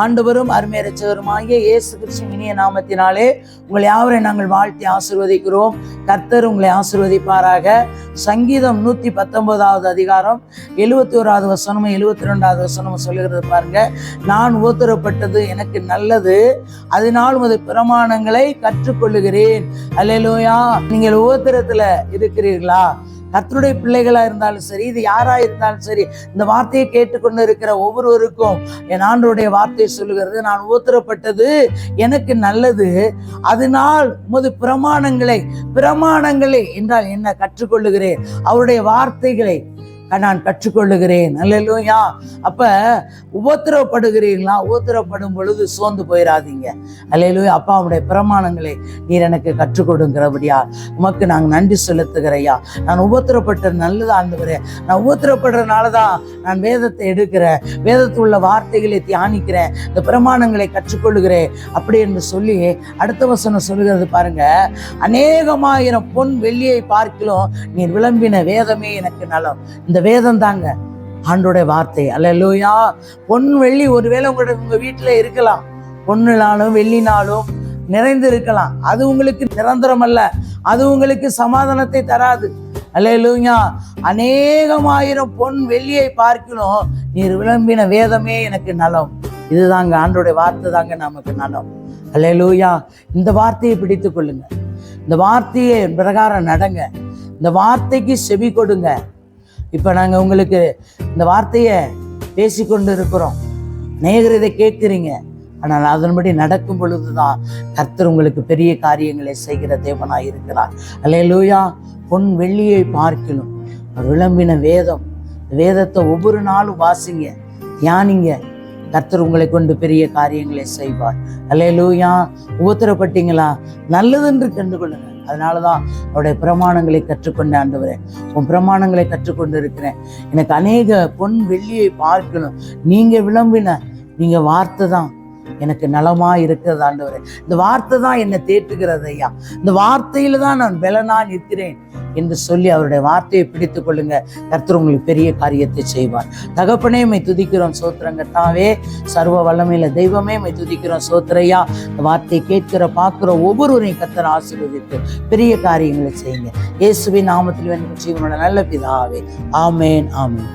ஆண்டவரும் அருமை ரட்சகருமாகிய இயேசு கிறிஸ்துவின் இனிய நாமத்தினாலே உங்களை யாவரை நாங்கள் வாழ்த்தி ஆசிர்வதிக்கிறோம். கர்த்தர் உங்களை ஆசிர்வதிப்பாராக. சங்கீதம் நூற்றி பத்தொன்பதாவது அதிகாரம் எழுபத்தி ஓராவது வசனமும் எழுபத்தி ரெண்டாவது வசனமும் சொல்லுகிறது பாருங்க. நான் உத்தரப்பட்டது எனக்கு நல்லது அதனால் உமது பிரமாணங்களை கற்றுக்கொள்ளுகிறேன். அல்லையிலோயா நீங்கள் ஓத்திரத்தில் இருக்கிறீர்களா? கத்தருடைய பிள்ளைகளா இருந்தாலும் சரி இது யாரா இருந்தாலும் சரி இந்த வார்த்தையை கேட்டுக்கொண்டு இருக்கிற ஒவ்வொருவருக்கும் என் ஆண்டோடைய வார்த்தையை சொல்லுகிறது. நான் ஊத்தரப்பட்டது எனக்கு நல்லது. அதனால் உமது பிரமாணங்களை பிரமாணங்களை என்றால் என்ன? கற்றுக்கொள்ளுகிறேன். அவருடைய வார்த்தைகளை நான் கற்றுக்கொள்ளுகிறேன். அல்லையா அப்ப உபத்திரவப்படுகிறீங்களா உபத்திரப்படும் பொழுது சோர்ந்து போயிடாதீங்க அல்லையிலூயா அப்பாவுடைய பிரமாணங்களை நீர் எனக்கு கற்றுக் கொடுங்கிறபடியா உமக்கு நாங்கள் நன்றி செலுத்துகிறையா. நான் உபத்திரப்பட்ட நல்லதா ஆண்டுகிறே நான் உபத்திரப்படுறதுனால தான் நான் வேதத்தை எடுக்கிறேன். வேதத்தில் உள்ள வார்த்தைகளை தியானிக்கிறேன். இந்த பிரமாணங்களை கற்றுக்கொள்ளுகிறேன். அப்படி என்று சொல்லி அடுத்த வசனம் சொல்லுகிறது பாருங்க. அநேகமாயிரம் பொன் வெள்ளியை பார்க்கிலும் நீர் விளம்பின வேதமே எனக்கு நலம். இந்த வேதம் தாங்க. ஆண்டோடைய வார்த்தை. அல்லையா பொன் வெள்ளி ஒருவேளை உங்களோட உங்க வீட்டில் இருக்கலாம். பொண்ணுனாலும் வெள்ளினாலும் நிறைந்து இருக்கலாம் அது உங்களுக்கு நிரந்தரம் அல்ல அது உங்களுக்கு சமாதானத்தை தராது. அல்லையா அநேகமாயிரம் பொன் வெள்ளியை பார்க்கணும் நீர் விளம்பின வேதமே எனக்கு நலம். இதுதாங்க ஆண்டோடைய வார்த்தை தாங்க நமக்கு நலம். அல்லையா இந்த வார்த்தையை பிடித்து கொள்ளுங்க. இந்த வார்த்தையை பிரகாரம் நடங்க. இந்த வார்த்தைக்கு செவி கொடுங்க. இப்போ நாங்கள் உங்களுக்கு இந்த வார்த்தையை பேசி கொண்டு இருக்கிறோம் நேகர் இதை கேட்குறீங்க. ஆனால் அதன்படி நடக்கும் பொழுது தான் கர்த்தர் உங்களுக்கு பெரிய காரியங்களை செய்கிற தேவனாக இருக்கிறார். அல்லேலூயா பொன் வெள்ளியை பார்க்கணும் விளம்பின வேதம் வேதத்தை ஒவ்வொரு நாளும் வாசிங்க தியானிங்க. கர்த்தர் உங்களை கொண்டு பெரிய காரியங்களை செய்வார். அல்லேலூயா உபத்திரப்பட்டீங்களா? நல்லதென்று கண்டு கொள்ளுங்கள் அதனால தான் அவருடைய பிரமாணங்களை கற்றுக்கொண்டு ஆண்டவரே. உன் பிரமாணங்களை கற்றுக்கொண்டு இருக்கிறேன் எனக்கு அநேக பொன் வெள்ளியை பார்க்கணும். நீங்கள் விளம்பின நீங்கள் வார்த்தை தான் எனக்கு நலமா இருக்கிறது ஆண்டவரே. இந்த வார்த்தை தான் என்னை தேற்றுகிறது ஐயா. இந்த வார்த்தையில தான் நான் பலனா நிற்கிறேன். என்று சொல்லி அவருடைய வார்த்தையை பிடித்து கொள்ளுங்க. கர்த்தர் உங்களுக்கு பெரிய காரியத்தை செய்வார். தகப்பனே மை துதிக்கிறோம் சோத்திரங்கத்தாவே சர்வ வல்லமையில தெய்வமே மை துதிக்கிறோம் சோத்திரையா. வார்த்தையை கேட்கிற பார்க்கிற ஒவ்வொருவரையும் கர்த்தர் ஆசீர்வதித்து பெரிய காரியங்களை செய்யுங்க. இயேசுவின் நாமத்தில் வேணும் ஜீவனோட நல்ல பிதாவே. ஆமேன் ஆமேன்.